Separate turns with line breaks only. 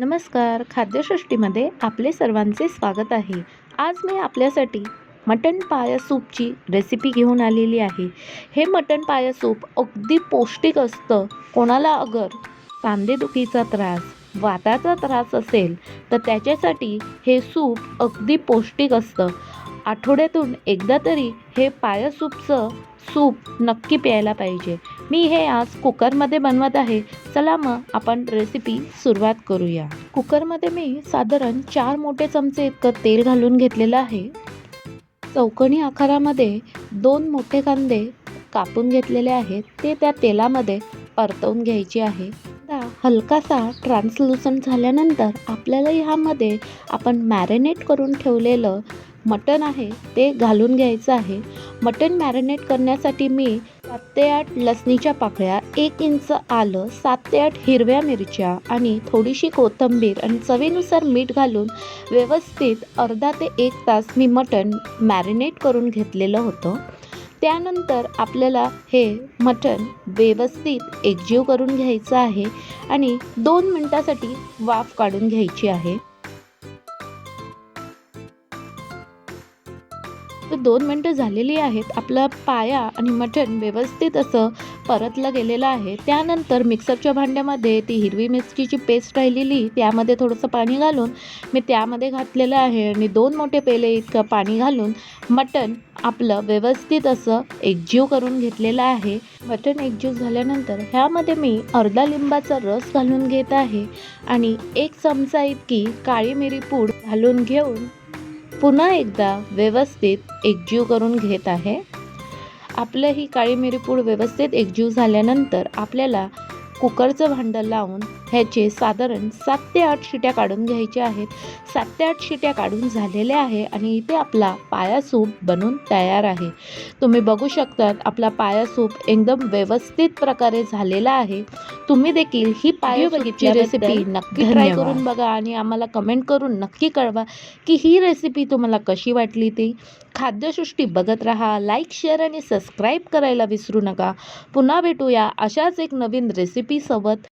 नमस्कार खाद्यसृष्टीमध्ये आपले सर्वांचे स्वागत आहे. आज मी आपल्यासाठी मटण पाया सूपची रेसिपी घेऊन आलेली आहे. हे मटण पाया सूप अगदी पौष्टिक असतं. कोणाला अगर सांधेदुखीचा त्रास वाताचा त्रास असेल तर त्याच्यासाठी हे सूप अगदी पौष्टिक असतं. आठवड्यातून एकदा तरी हे पाया सूपचं सूप नक्की प्यायला पाहिजे. मी हे आज कुकरमध्ये बनवत आहे. चला मग आपण रेसिपी सुरुवात करूया. कुकरमध्ये मी साधारण चार मोठे चमचे इतकं तेल घालून घेतलेलं आहे. चौकणी आकारामध्ये दोन मोठे कांदे कापून घेतलेले आहेत. ते त्या तेलामध्ये परतवून घ्यायचे आहे. हलकासा ट्रान्सलुसंट झाल्यानंतर आपल्याला ह्यामध्ये आपण मॅरिनेट करून ठेवलेलं मटण आहे ते घालून घ्यायचं आहे. मटण मॅरिनेट करण्यासाठी मी सात ते आठ लसणीच्या पाकळ्या एक इंच आलं सात ते आठ हिरव्या मिरच्या आणि थोडीशी कोथिंबीर आणि चवीनुसार मीठ घालून व्यवस्थित अर्धा ते एक तास मी मटण मॅरिनेट करून घेतलेलं होतं. त्यानंतर आपल्याला हे मटण व्यवस्थित एकजीव करून घ्यायचं आहे आणि दोन मिनटासाठी वाफ काढून घ्यायची आहे. तर दोन मिनटं झालेली आहेत. आपला पाया आणि मटण व्यवस्थित असं परतलं गेलेलं आहे. त्यानंतर मिक्सरच्या भांड्यामध्ये ती हिरवी मिरचीची पेस्ट राहिलेली त्यामध्ये थोडंसं पाणी घालून मी त्यामध्ये घातलेलं आहे. आणि दोन मोठे पेले इतकं पाणी घालून मटण आपलं व्यवस्थित असं एकजीव करून घेतलेलं आहे. मटण एकजीव झाल्यानंतर ह्यामध्ये मी अर्धा लिंबाचा रस घालून घेत आहे. आणि एक चमचा इतकी काळी मिरी पूड घालून घेऊन पुन्हा एकदा व्यवस्थित एकजीव करून घेत आहे. आपलं ही काळी मिरी पूड व्यवस्थित एकजीव झाल्यानंतर आपल्याला कुकरचं भांडं लावून ह्याचे साधारण सात ते आठ शिट्या काढून घ्यायच्या आहेत. सात ते आठ शिट्या काढून झालेल्या आहे आणि इथे आपला पाया सूप बनून तयार आहे. तुम्ही बघू शकतात आपला पाया सूप एकदम व्यवस्थित प्रकारे झालेला आहे. तुम्ही देखील ही पाया बघितली रेसिपी नक्की ट्राय. करून बघा आणि आम्हाला कमेंट करून नक्की कळवा की ही रेसिपी तुम्हाला कशी वाटली ती. खाद्यसृष्टी बघत राहा लाईक शेअर आणि सबस्क्राईब करायला विसरू नका. पुन्हा भेटूया अशाच एक नवीन रेसिपीसोबत